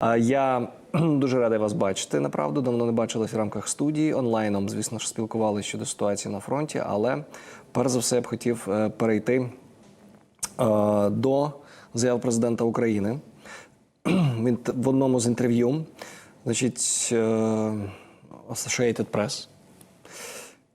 Я дуже радий вас бачити. Направду давно не бачились в рамках студії онлайном. Звісно ж, спілкувалися щодо ситуації на фронті, але перш за все я б хотів е, перейти е, до заяв президента України. Він в одному з інтерв'ю, значить, е, Associated Press,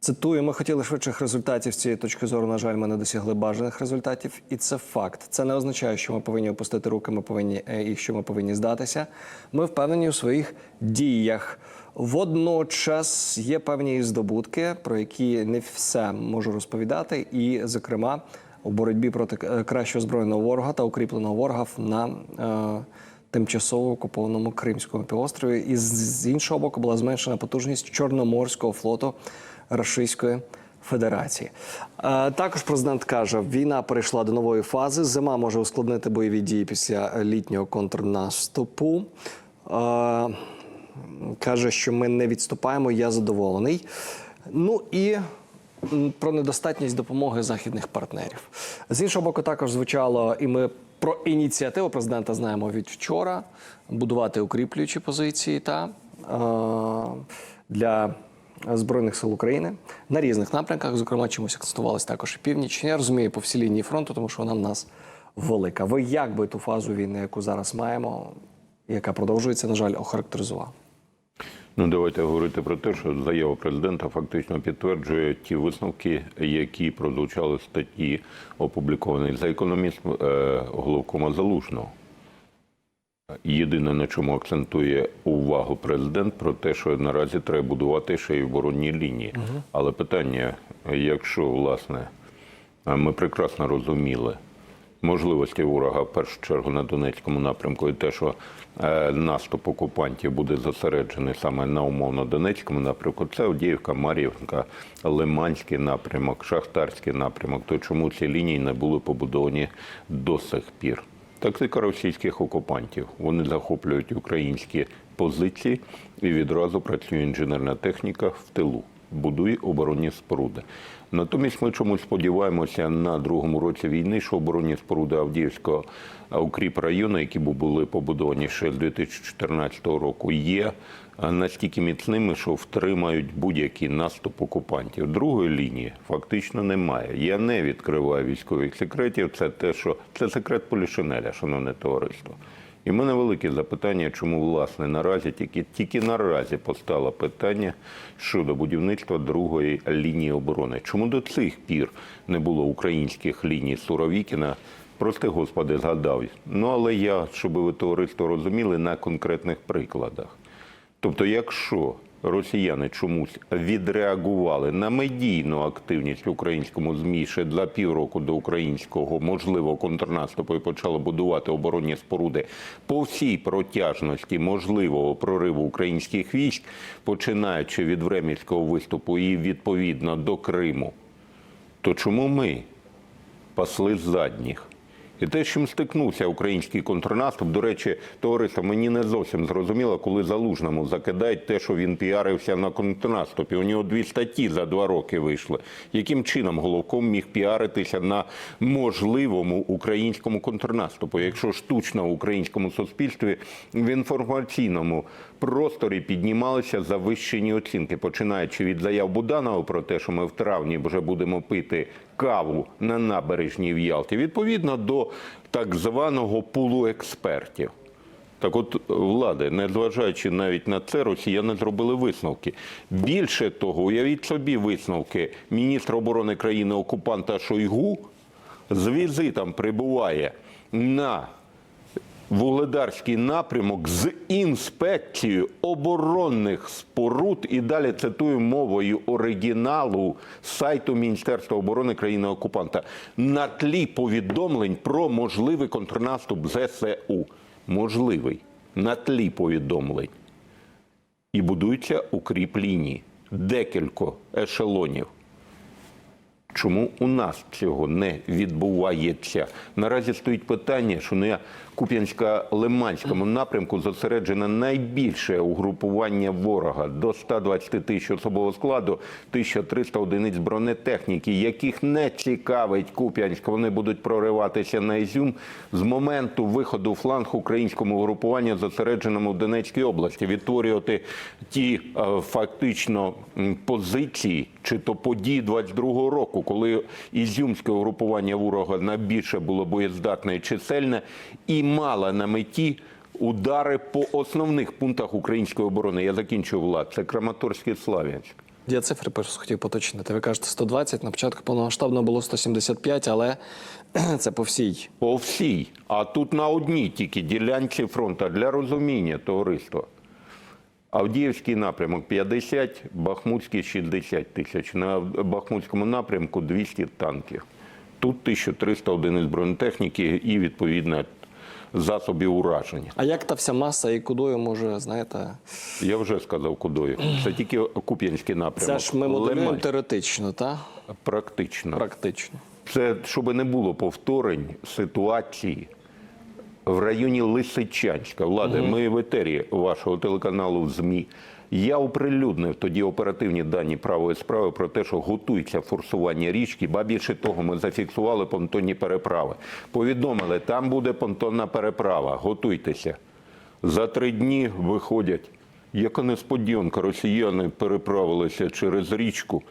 Цитую, ми хотіли швидших результатів з цієї точки зору. На жаль, ми не досягли бажаних результатів, і це факт. Це не означає, що ми повинні опустити руки, ми повинні е, і що ми повинні здатися. Ми впевнені у своїх діях. Водночас є певні здобутки, про які не все можу розповідати, і, зокрема, у боротьбі проти е, кращого збройного ворога та укріпленого ворога на е, тимчасово окупованому Кримському півострові. І з- іншого боку була зменшена потужність Чорноморського флоту Російської Федерації. Е, Також президент каже, війна перейшла до нової фази. Зима може ускладнити бойові дії після літнього контрнаступу. Е, Каже, що ми не відступаємо. Я задоволений. Ну і про недостатність допомоги західних партнерів. З іншого боку, також звучало, і ми про ініціативу президента знаємо від вчора будувати укріплюючі позиції та е, для Збройних сил України на різних напрямках, зокрема, чимось акцентувалась також і північ. Я розумію по всій лінії фронту, тому що вона в нас велика. Ви як би ту фазу війни, яку зараз маємо, яка продовжується, на жаль, охарактеризував? Ну, давайте говорити про те, що заява президента фактично підтверджує ті висновки, які прозвучали в статті, опублікованій за економіст е, головкома Залужного. Єдине, на чому акцентує увагу президент, про те, що наразі треба будувати ще й оборонні лінії. Але питання, якщо власне ми прекрасно розуміли можливості ворога в першу чергу на Донецькому напрямку, і те, що е, наступ окупантів буде зосереджений саме на умовно Донецькому напрямку, це Авдіївка, Мар'ївка, Лиманський напрямок, Шахтарський напрямок. То чому ці лінії не були побудовані до сих пір? Тактика російських окупантів. Вони захоплюють українські позиції і відразу працює інженерна техніка в тилу, будує оборонні споруди. Натомість ми чомусь сподіваємося на другому році війни, що оборонні споруди Авдіївського укріп району, які були побудовані ще з 2014 року, є настільки міцними, що втримають будь-який наступ окупантів. Другої лінії фактично немає. Я не відкриваю військових секретів. Це те, що це секрет Полішинеля, шановне товариство. І в мене велике запитання, чому власне наразі тільки тільки наразі постало питання щодо будівництва другої лінії оборони. Чому до цих пір не було українських ліній Суровікіна? Прости, господи, згадав. Ну але я, щоб ви товариство розуміли, на конкретних прикладах. Тобто, якщо росіяни чомусь відреагували на медійну активність в українському змі ще за півроку до українського можливого контрнаступу і почали будувати оборонні споруди по всій протяжності можливого прориву українських військ, починаючи від Времівського виступу і відповідно до Криму, то чому ми пасли задніх? І те, з чим стикнувся український контрнаступ, до речі, товариство, мені не зовсім зрозуміло, коли залужному закидають те, що він піарився на контрнаступі. У нього дві статті за два роки вийшли. Яким чином головком міг піаритися на можливому українському контрнаступу, якщо штучно в українському суспільстві в інформаційному просторі піднімалися завищені оцінки, починаючи від заяв Буданова про те, що ми в травні вже будемо пити каву на набережній в Ялті, відповідно до так званого пулу експертів. Так от, влади, незважаючи навіть на це, росіяни зробили висновки. Більше того, уявіть собі висновки міністра оборони країни окупанта Шойгу з візитом прибуває на Вугледарський напрямок з інспекцією оборонних споруд і далі цитую мовою оригіналу сайту Міністерства оборони країни окупанта на тлі повідомлень про можливий контрнаступ ЗСУ. Можливий на тлі повідомлень. І будуються укріп лінії, декілька ешелонів. Чому у нас цього не відбувається? Наразі стоїть питання, що не Куп'янська-Лиманському напрямку зосереджено найбільше угрупування ворога до 120 тисяч особового складу, 1300 одиниць бронетехніки, яких не цікавить Куп'янськ. Вони будуть прориватися на Ізюм з моменту виходу фланг українському угрупуванню, зосередженому в Донецькій області, відтворювати ті е, фактично позиції чи то події 22-го року, коли ізюмське угрупування ворога найбільше було боєздатне і чисельне і мало на меті. Удари по основних пунктах української оборони. Я закінчую влад. Це Краматорський Слав'янськ. Я цифри просто хотів поточнити. Ви кажете 120, на початку повномасштабно було 175, але це по всій. По всій. А тут на одній тільки ділянці фронту для розуміння товариства. Авдіївський напрямок 50, Бахмутський 60 тисяч. На Бахмутському напрямку 200 танків. Тут 1300 одиниць бронетехніки і відповідно засобів ураження. А як та вся маса і кудою може, знаєте, Я вже сказав, кудою. Це тільки Куп'янський напрямок. це ж ми моделюємо теоретично, та Практично. практично. Це щоб не було повторень ситуації в районі Лисичанська. Влада, ми в етері вашого телеканалу в ЗМІ. Я оприлюднив тоді оперативні дані правої справи про те, що готується форсування річки, ба більше того, ми зафіксували понтонні переправи. Повідомили, там буде понтонна переправа, готуйтеся. За три дні виходять. Яка несподіванка, росіяни переправилися через річку.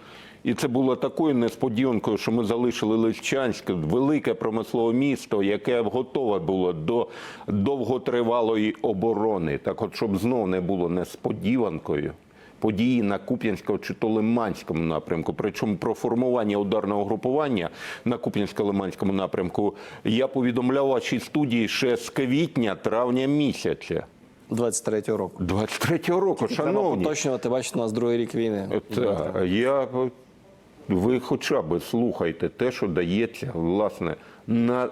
І це було такою несподіванкою, що ми залишили Лищанськ, велике промислове місто, яке готове було до довготривалої оборони. Так от, щоб знов не було несподіванкою, події на Куп'янському чи то Лиманському напрямку. Причому про формування ударного групування на Куп'янсько-Лиманському напрямку я повідомляв вашій студії ще з квітня-травня місяця. 23-го року. 23-го року, Треба шановні. уточнювати, бачите, у нас другий рік війни. Та, я, ви хоча б слухайте те, що дається, власне, на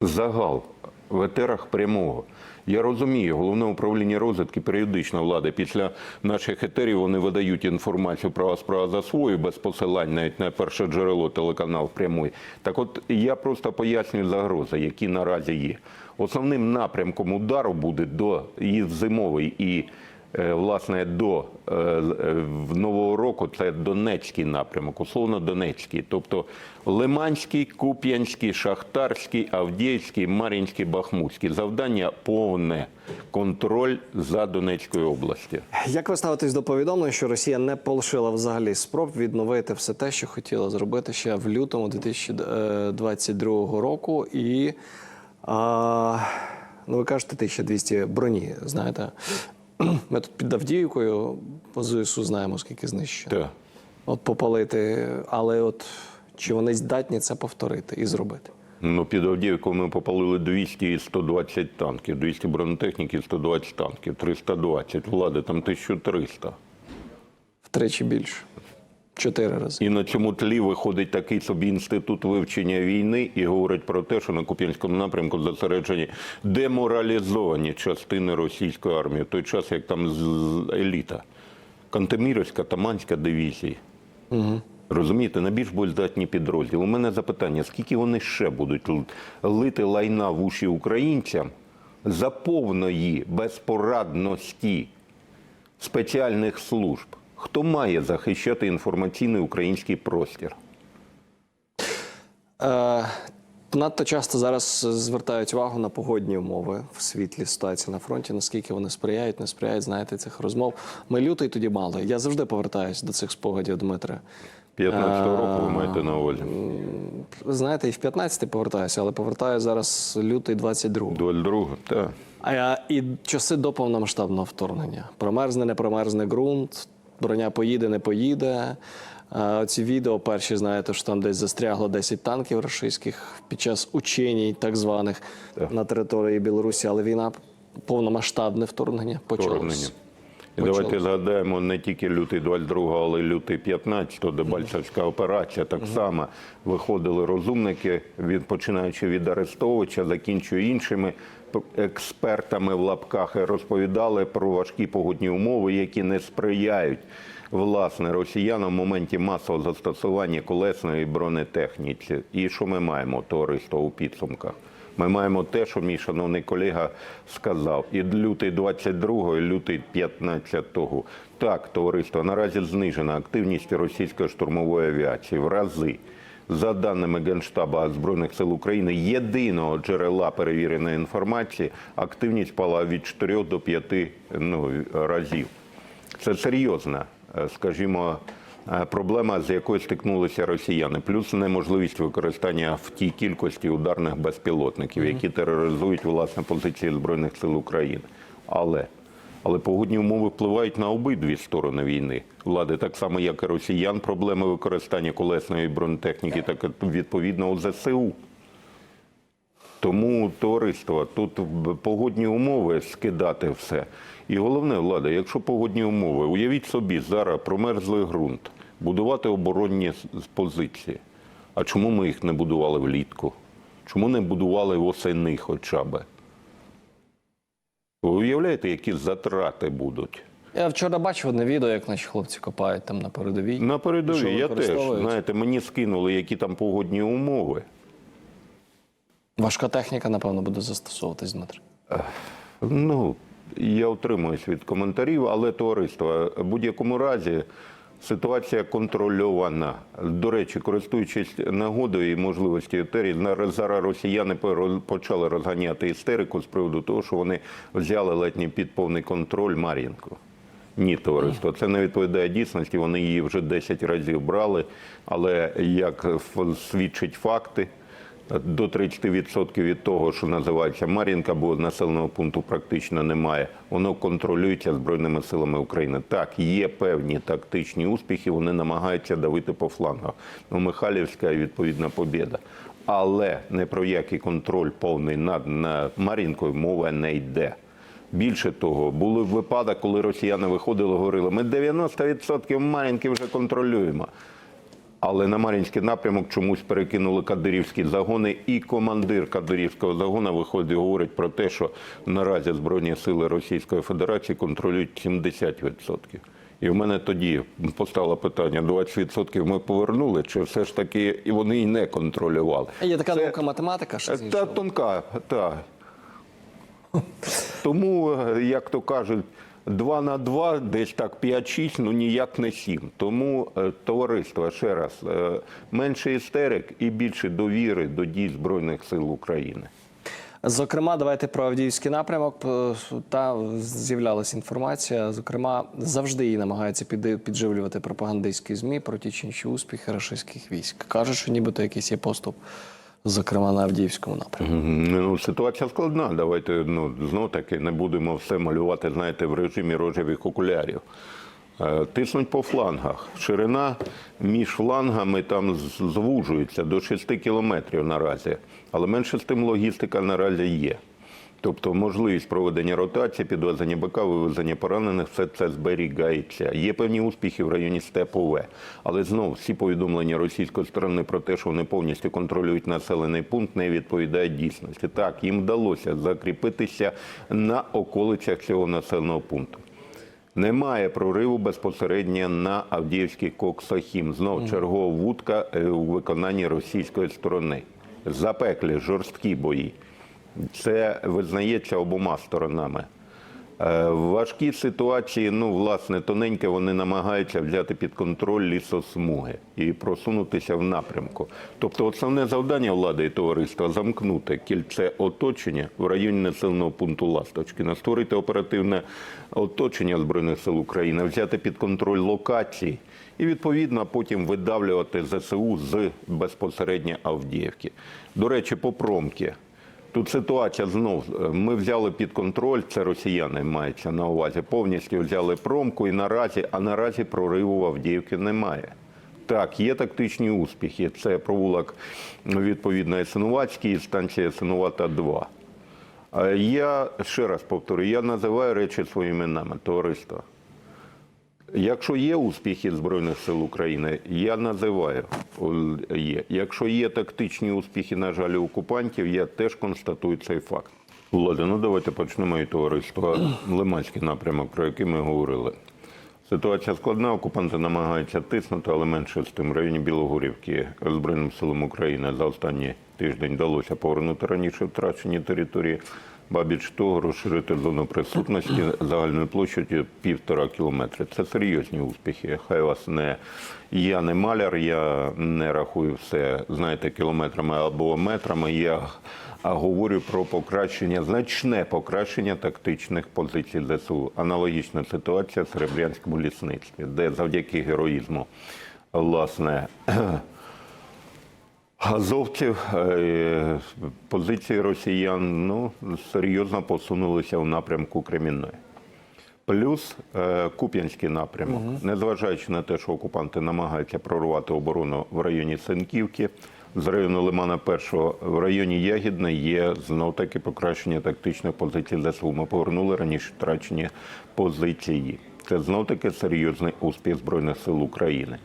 загал в етерах прямого. Я розумію, головне управління розвідки періодична влада. Після наших етерів вони видають інформацію про справа за свою без посилань, навіть на перше джерело телеканал прямий. Так от я просто пояснюю загрози, які наразі є. Основним напрямком удару буде до і зимовий і власне до е, е, нового року це Донецький напрямок, условно Донецький, тобто Лиманський, Куп'янський, Шахтарський, Авдіївський, Мар'їнський, Бахмутський. Завдання повне контроль за Донецькою областю. Як ви ставитесь до повідомлень, що Росія не полишила взагалі спроб відновити все те, що хотіла зробити ще в лютому 2022 року? І а, ну, ви кажете, 1200 броні. Знаєте, ми тут під Авдіївкою по ЗСУ знаємо, скільки знищено. Так. От попалити, але от чи вони здатні це повторити і зробити? Ну, під Авдіївкою ми попалили 200 і 120 танків, 200 бронетехніки, 120 танків, 320. Влади там 1300. Втричі більше. Чотири рази. І на цьому тлі виходить такий собі інститут вивчення війни і говорить про те, що на Куп'янському напрямку зосереджені деморалізовані частини російської армії, в той час як там еліта. Кантемірівська, Таманська дивізії. Угу. Розумієте, найбільш боєздатні підрозділи. У мене запитання: скільки вони ще будуть лити лайна в уші українцям за повної безпорадності спеціальних служб? Хто має захищати інформаційний український простір? Е, надто часто зараз звертають увагу на погодні умови в світлі ситуації на фронті, наскільки вони сприяють, не сприяють, знаєте, цих розмов. Ми лютий тоді мали. Я завжди повертаюся до цих спогадів, Дмитре. 15-го року ви маєте на увазі? Знаєте, і в 15-й повертаюся, але повертаю зараз лютий 22-го. 22 так. А я- і часи до повномасштабного вторгнення. Промерзне, не промерзне ґрунт, броня поїде, не поїде. Ці Оці відео перші, знаєте, що там десь застрягло 10 танків російських під час ученій, так званих, на території Білорусі, але війна повномасштабне вторгнення Вторгнення. І давайте згадаємо не тільки лютий 22, але й лютий 15, Дебальцевська операція. Так само виходили розумники, від, починаючи від Арестовича, закінчуючи іншими експертами в лапках, розповідали про важкі погодні умови, які не сприяють власне росіянам в моменті масового застосування колесної бронетехніки. І що ми маємо, товариство, у підсумках? Ми маємо те, що мій шановний колега сказав. І лютий 22-го, і лютий 15-го. Так, товариство, наразі знижена активність російської штурмової авіації в рази. За даними Генштаба Збройних сил України, єдиного джерела перевіреної інформації, активність пала від 4 до 5 ну, разів. Це серйозна, е, скажімо, проблема, з якою стикнулися росіяни, плюс неможливість використання в тій кількості ударних безпілотників, які тероризують власне позиції збройних сил України. Але але погодні умови впливають на обидві сторони війни. Влади так само, як і росіян, проблеми використання колесної бронетехніки, так і відповідно у ЗСУ. Тому товариство, тут погодні умови скидати все. І головне, влада, якщо погодні умови, уявіть собі, зараз промерзлий ґрунт, будувати оборонні позиції. А чому ми їх не будували влітку? Чому не будували восени хоча б? Ви уявляєте, які затрати будуть? Я вчора бачив одне відео, як наші хлопці копають там на передовій. На передовій я теж, знаєте, мені скинули, які там погодні умови. Важка техніка, напевно, буде застосовуватись, Дмитро. Ну, я утримуюсь від коментарів, але товариство, в будь-якому разі ситуація контрольована. До речі, користуючись нагодою і можливості етері, зараз росіяни почали розганяти істерику з приводу того, що вони взяли не під повний контроль Мар'їнку. Ні, товариство, це не відповідає дійсності. Вони її вже 10 разів брали. Але як свідчать факти, до 30% від того, що називається Мар'їнка, бо населеного пункту практично немає. Воно контролюється Збройними силами України. Так, є певні тактичні успіхи, вони намагаються давити по флангах. Ну, Михайлівська відповідна побєда. Але не про який контроль повний над на Мар'їнкою мова не йде. Більше того, були випадки, коли росіяни виходили, говорили, ми 90% Мар'їнки вже контролюємо. Але на Мар'їнський напрямок чомусь перекинули кадирівські загони, і командир кадирівського загону виходить і говорить про те, що наразі Збройні сили Російської Федерації контролюють 70%. І в мене тоді постало питання: 20% ми повернули, чи все ж таки і вони і не контролювали? Є така Це- наука математика, що Та тонка, так. Тому, е, як то кажуть, 2 на 2, десь так 5-6, ну ніяк не 7. Тому, е, товариство, ще раз, е, менше істерик і більше довіри до дій Збройних сил України. Зокрема, давайте про Авдіївський напрямок. Та з'являлася інформація. Зокрема, завжди її намагаються підживлювати пропагандистські змі про ті чи інші успіхи рашистських військ. Кажуть, що нібито якийсь є поступ, зокрема на Авдіївському напрямку. Ну, ситуація складна. Давайте ну, знов таки не будемо все малювати, знаєте, в режимі рожевих окулярів. Е, Тиснуть по флангах. Ширина між флангами там звужується до 6 кілометрів наразі. Але менше з тим логістика наразі є. Тобто можливість проведення ротації, підвезення БК, вивезення поранених, все це зберігається. Є певні успіхи в районі Степове. Але знову всі повідомлення російської сторони про те, що вони повністю контролюють населений пункт, не відповідають дійсності. Так, їм вдалося закріпитися на околицях цього населеного пункту. Немає прориву безпосередньо на Авдіївський Коксахім. Знов чергова вудка е, у виконанні російської сторони. Запеклі, жорсткі бої. Це визнається обома сторонами. Е, В важкій ситуації, ну, власне, тоненьке вони намагаються взяти під контроль лісосмуги і просунутися в напрямку. Тобто, основне завдання влади і товариства замкнути кільце оточення в районі населеного пункту Ласточкіна, створити оперативне оточення Збройних сил України, взяти під контроль локації і відповідно потім видавлювати ЗСУ з безпосередньо Авдіївки. До речі, по промки. Тут ситуація знов. е, Ми взяли під контроль, це росіяни мається на увазі. Повністю взяли промку і наразі, а наразі прориву в Авдіївки немає. Так, є тактичні успіхи. Це провулок ну, відповідно Ясинуватський станція Ясинувата 2. Е, Я ще раз повторю, я називаю речі своїми іменами, товариство. Якщо є успіхи Збройних сил України, я називаю є. Якщо є тактичні успіхи, на жаль, окупантів, я теж констатую цей факт. Влада, ну давайте почнемо і товариство. Лиманський напрямок, про який ми говорили. Ситуація складна, окупанти намагаються тиснути, але менше з тим. В районі Білогорівки Збройним силам України за останній тиждень вдалося повернути раніше втрачені території. Ба більш того, розширити зону присутності загальною площадю півтора кілометри. Це серйозні успіхи. Хай вас не я не маляр, я не рахую все, знаєте, кілометрами або метрами. Я говорю про покращення, значне покращення тактичних позицій ЗСУ. Аналогічна ситуація в Серебрянському лісництві, де завдяки героїзму, власне, азовців е, позиції росіян ну, серйозно посунулися в напрямку Кремінної. Плюс е, Куп'янський напрямок, незважаючи на те, що окупанти намагаються прорвати оборону в районі Сенківки, з району Лимана Першого в районі Ягідна є знов таки покращення тактичних позицій ЗСУ. Ми повернули раніше втрачені позиції. Це знов таки серйозний успіх Збройних сил України.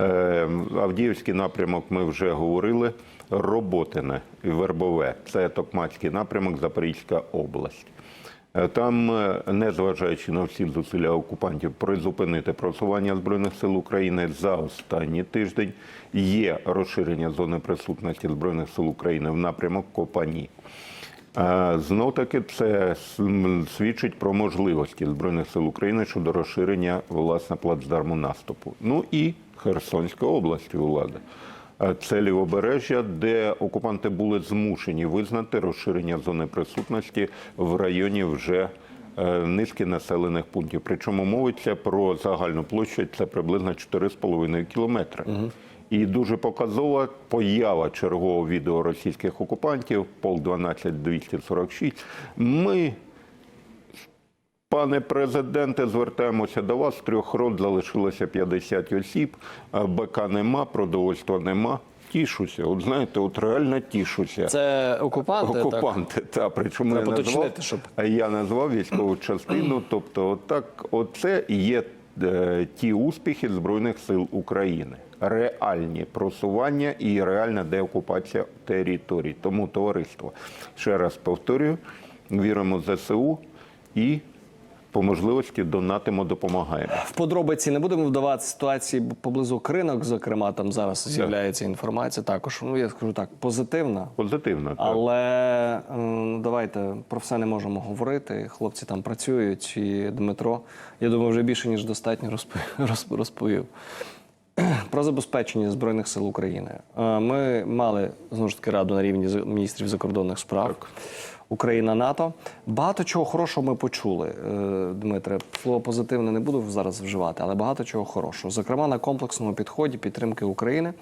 Е, Авдіївський напрямок ми вже говорили. Роботине Вербове це Токмацький напрямок, Запорізька область. Е, Там, е, незважаючи на всі зусилля окупантів призупинити просування збройних сил України за останній тиждень, є розширення зони присутності збройних сил України в напрямок Копані. Знов таки це свідчить про можливості збройних сил України щодо розширення власне плацдарму наступу. Ну і Херсонська область. Е, Це лівобережжя, де окупанти були змушені визнати розширення зони присутності в районі вже е, низки населених пунктів. Причому мовиться про загальну площу, це приблизно 4,5 кілометри. І дуже показова поява чергового відео російських окупантів, пол 12 246. Ми, пане президенте, звертаємося до вас. З трьох рот залишилося 50 осіб, БК нема, продовольства нема. Тішуся, от знаєте, от реально тішуся. Це окупанти, так? Та причому Треба я назвав, щоб- я назвав військову частину. Тобто, отак, оце і є е, ті успіхи збройних сил України. Реальні просування і реальна деокупація територій. Тому товариство ще раз повторюю: віримо в ЗСУ і по можливості донатимо, допомагаємо. В подробиці не будемо вдавати ситуації поблизу кринок, зокрема, там зараз з'являється інформація. Також, ну я скажу так, позитивна. Позитивно. так. Але ну, давайте про все не можемо говорити. Хлопці там працюють, і Дмитро, я думаю, вже більше ніж достатньо розп- розп- розповів. Про забезпечення Збройних сил України. Е, Ми мали знову ж таки раду на рівні міністрів закордонних справ. Україна НАТО. Багато чого хорошого ми почули, е, Дмитре. Слово позитивне не буду зараз вживати, але багато чого хорошого. Зокрема, на комплексному підході підтримки України.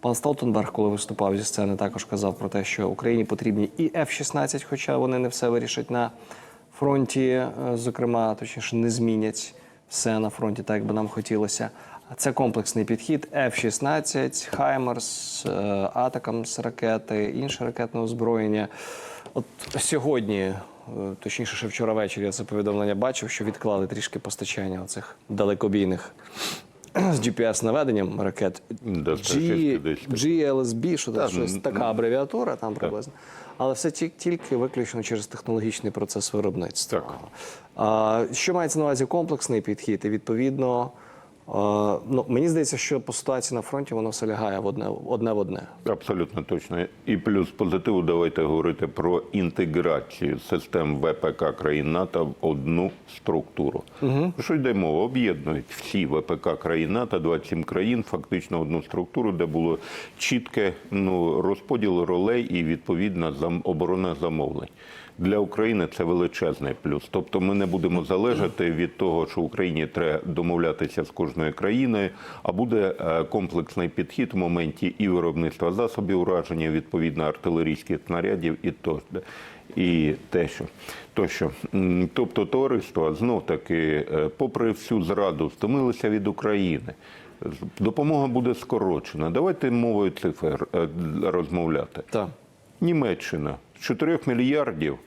Пан Столтенберг, коли виступав зі сцени, також казав про те, що Україні потрібні і F-16, хоча вони не все вирішать на фронті, е, зокрема, точніше, не змінять все на фронті, так як би нам хотілося. Це комплексний підхід F-16, Хаймерс, е, Атакамс ракети, інше ракетне озброєння. От сьогодні, е, точніше, ще вчора ввечері я це повідомлення бачив, що відклали трішки постачання оцих далекобійних з GPS-наведенням ракет G, GLSB, що Та, щось така абревіатура там приблизно. Але все ті- тільки виключно через технологічний процес виробництва. Так. А, що мається на увазі комплексний підхід? І відповідно, ну, мені здається, що по ситуації на фронті воно все лягає в одне, одне в одне. Абсолютно точно. І плюс позитиву давайте говорити про інтеграцію систем ВПК країн НАТО в одну структуру. Угу. Що йде мова? Об'єднують всі ВПК країн НАТО, 27 країн, фактично одну структуру, де було чітке ну, розподіл ролей і відповідна зам... оборона замовлень. Для України це величезний плюс. Тобто ми не будемо залежати від того, що Україні треба домовлятися з кожною країною, а буде е, комплексний підхід в моменті і виробництва засобів ураження, відповідно артилерійських снарядів, і то і те, що тощо. Тобто, товариство знов таки, е, попри всю зраду, стомилися від України. Допомога буде скорочена. Давайте мовою цифр е, розмовляти. Так. Німеччина з 4 мільярдів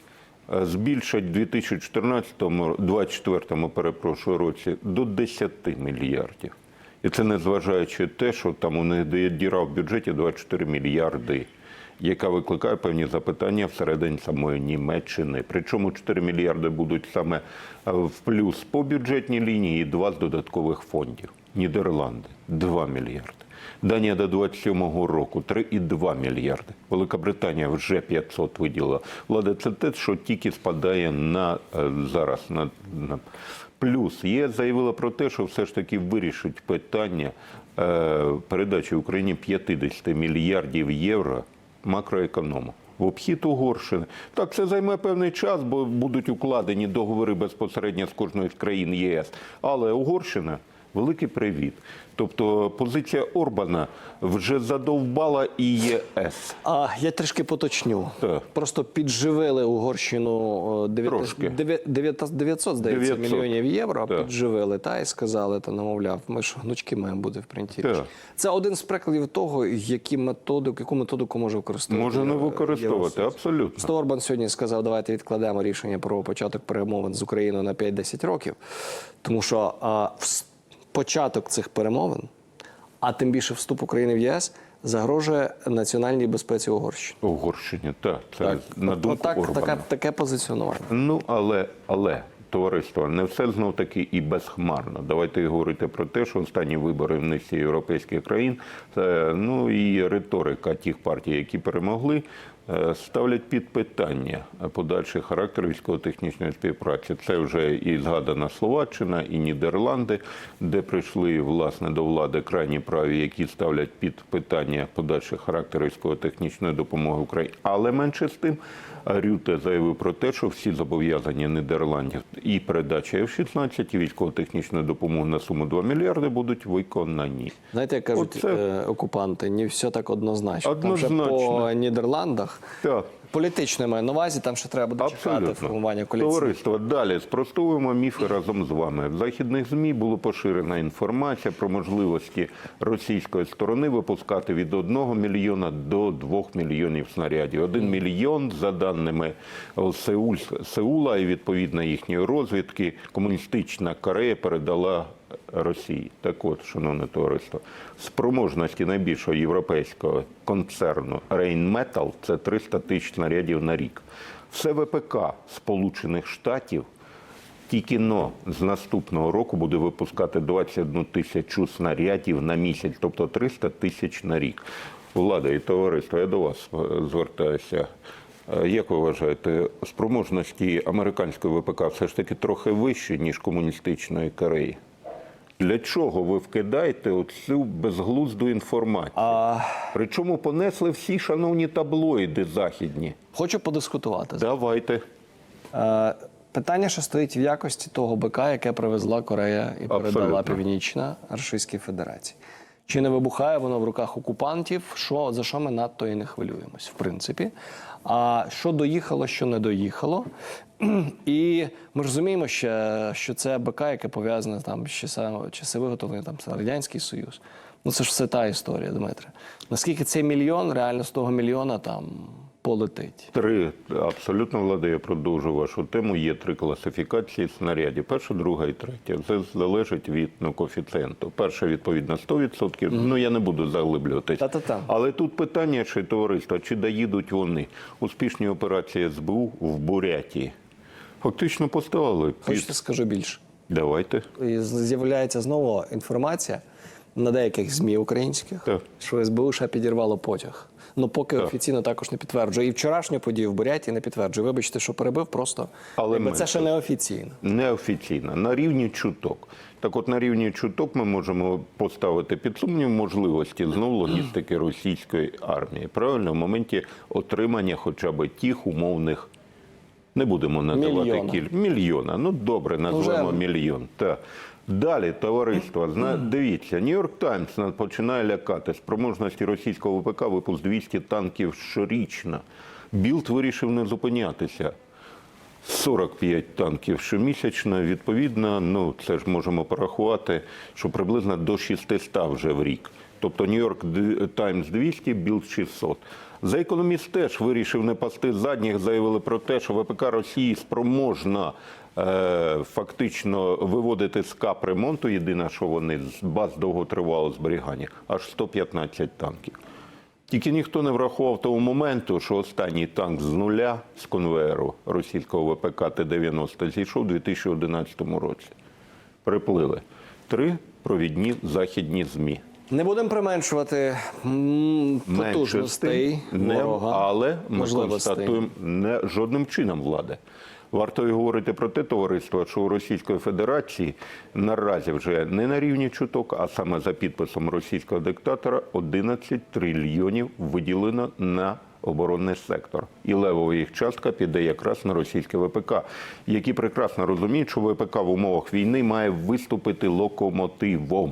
е, збільшать в 2024 перепрошую, році до 10 мільярдів. І це незважаючи те, що там у них є діра в бюджеті 24 мільярди. яка викликає певні запитання всередині самої Німеччини. Причому 4 мільярди будуть саме е, в плюс по бюджетній лінії і два з додаткових фондів. Нідерланди 2 мільярди. Данія до 27-го року 3,2 мільярди. Велика Британія вже 500 виділила. Влада, це те, що тільки спадає на е, зараз на, на плюс. ЄС заявила про те, що все ж таки вирішить питання е, передачі Україні 50 мільярдів євро макроеконому. В обхід Угорщини. Так, це займе певний час, бо будуть укладені договори безпосередньо з кожною з країн ЄС. Але Угорщина великий привіт. Тобто позиція Орбана вже задовбала і ЄС. А я трішки поточню. Так. Просто підживили Угорщину о, дев'ят- Трошки. дев'я- дев'ята- 900, здається, 900. мільйонів євро. Так. Підживили та і сказали, та намовляв, ми ж гнучки маємо бути в принципі. Це один з прикладів того, які методик, яку методику може використовувати. Може не використовувати, Євросоюз. абсолютно. Просто Орбан сьогодні сказав, давайте відкладемо рішення про початок перемовин з Україною на 5-10 років, тому що а, вс- початок цих перемовин, а тим більше вступ України в ЄС, загрожує національній безпеці Угорщини. Угорщині, так, це на От- думку отак, Орбана. таке, таке позиціонування. Ну, але, але, товариство, не все знов таки і безхмарно. Давайте говорити про те, що останні вибори в низці європейських країн, це, ну і риторика тих партій, які перемогли, ставлять під питання подальший характер військово-технічної співпраці. Це вже і згадана Словаччина, і Нідерланди, де прийшли власне до влади крайні праві, які ставлять під питання подальший характер військово-технічної допомоги Україні. Але менше з тим, Рюте заявив про те, що всі зобов'язання Нідерландів і передача F-16 і військово-технічної допомоги на суму 2 мільярди будуть виконані. Знаєте, як кажуть Оце- е, окупанти, не все так однозначно. Там ще по Нідерландах Так. політично маю на увазі, там ще треба буде чекати формування коаліції. Товариство, далі спростовуємо міфи разом з вами. В західних ЗМІ було поширена інформація про можливості російської сторони випускати від 1 мільйона до 2 мільйонів снарядів. Один мільйон, за даними Сеуль, Сеула і відповідно їхньої розвідки, комуністична Корея передала Росії. Так от, шановне товариство, спроможності найбільшого європейського концерну Rheinmetall – це 300 тисяч снарядів на рік. Все ВПК Сполучених Штатів тільки но з наступного року буде випускати 21 тисячу снарядів на місяць, тобто 300 тисяч на рік. Влада і товариство, я до вас е, звертаюся. Е, Як ви вважаєте, спроможності американської ВПК все ж таки трохи вищі, ніж комуністичної Кореї? Для чого ви вкидаєте оцю безглузду інформацію? А, Причому понесли всі шановні таблоїди західні. хочу подискутувати. Давайте. Е, Питання ще стоїть в якості того БК, яке привезла Корея і передала Абсолютно. Північна Російській Федерації. Чи не вибухає воно в руках окупантів? Що за що ми надто і не хвилюємось, в принципі. А що доїхало, що не доїхало. І ми розуміємо, ще, що це БК, яке пов'язане там з часа- часи виготовлення там Радянський Союз. Ну це ж все та історія, Дмитре. Наскільки цей мільйон реально з того мільйона там полетить? Три абсолютно влада. Я продовжу вашу тему. Є три класифікації снарядів: перша, друга і третя. Це залежить від ну, коефіцієнту. Перша відповідно 100%. Ну я не буду заглиблюватись. Та-та-та. Але тут питання, чи товариство, чи доїдуть вони успішні операції СБУ в Бурятії. Фактично поставили Хочете під скажу більше? давайте. І з'являється знову інформація на деяких ЗМІ українських, Так. що СБУ ще підірвало потяг. Ну поки офіційно також не підтверджує. І вчорашню подію в Буряті не підтверджує. Вибачте, що перебив, просто Але ми- це ще не офіційно. Неофіційно, на рівні чуток. Так от на рівні чуток ми можемо поставити під сумнів можливості знову логістики російської армії. Правильно, в моменті отримання хоча б тих умовних, не будемо називати кіль... мільйона. Ну добре, назвемо мільйон. Так. Далі, товариство, зна... дивіться, Нью-Йорк Таймс починає лякати спроможності російського ВПК випуск 200 танків щорічно. Білд вирішив не зупинятися. 45 танків щомісячно. Відповідно, ну це ж можемо порахувати, що приблизно до 600 вже в рік. Тобто Нью-Йорк Таймс 200, Білд 600. За економіст теж вирішив не пасти задніх, заявили про те, що ВПК Росії спроможна фактично виводити з капремонту. Єдине, що вони з баз довготривалого зберігання, аж 115 танків. Тільки ніхто не врахував того моменту, що останній танк з нуля з конвеєру російського ВПК Т-90 зійшов у 2011 році. Приплили три провідні західні ЗМІ. Не будемо применшувати потужностей ворога, але ми констатуємо не жодним чином влади. Варто й говорити про те товариство, що у Російської Федерації наразі вже не на рівні чуток, а саме за підписом російського диктатора 11 трильйонів виділено на оборонний сектор. І левова їх частка піде якраз на російське ВПК, які прекрасно розуміють, що ВПК в умовах війни має виступити локомотивом.